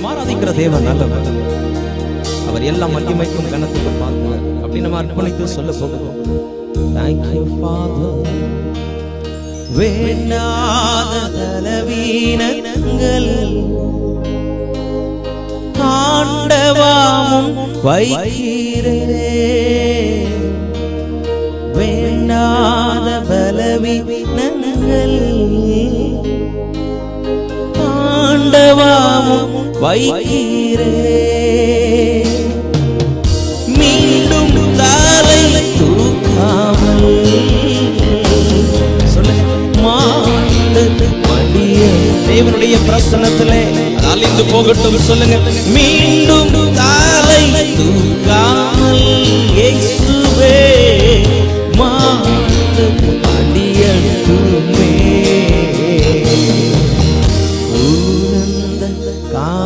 நம்ம ஆராதிக்கிற தேவன் நல்லவர். அவர் எல்லாம் மகிமைக்கும் கனத்துக்கும் பார்க்கிறார் அப்படி நம்ம அர்ப்பணித்து சொல்ல போகிறோம். தேங்க்யூ ஃபாதர் வேண்டாத தலவீனங்கள் ஆண்டவாமும் வைக்கிறே வேண்டாத பலவீனங்கள் ஆண்டவா ஆண்டவாமும் வைக்கிறே. மீண்டும் தாரை தூக்காமல். சொல்லுங்க தேவனுடைய பிரசனத்திலே அழிந்து போகட்டும் சொல்லுங்க. மீண்டும் தாரை தூக்காமல் இயேசுவே மாண்டு மடியட்டுமே 嘎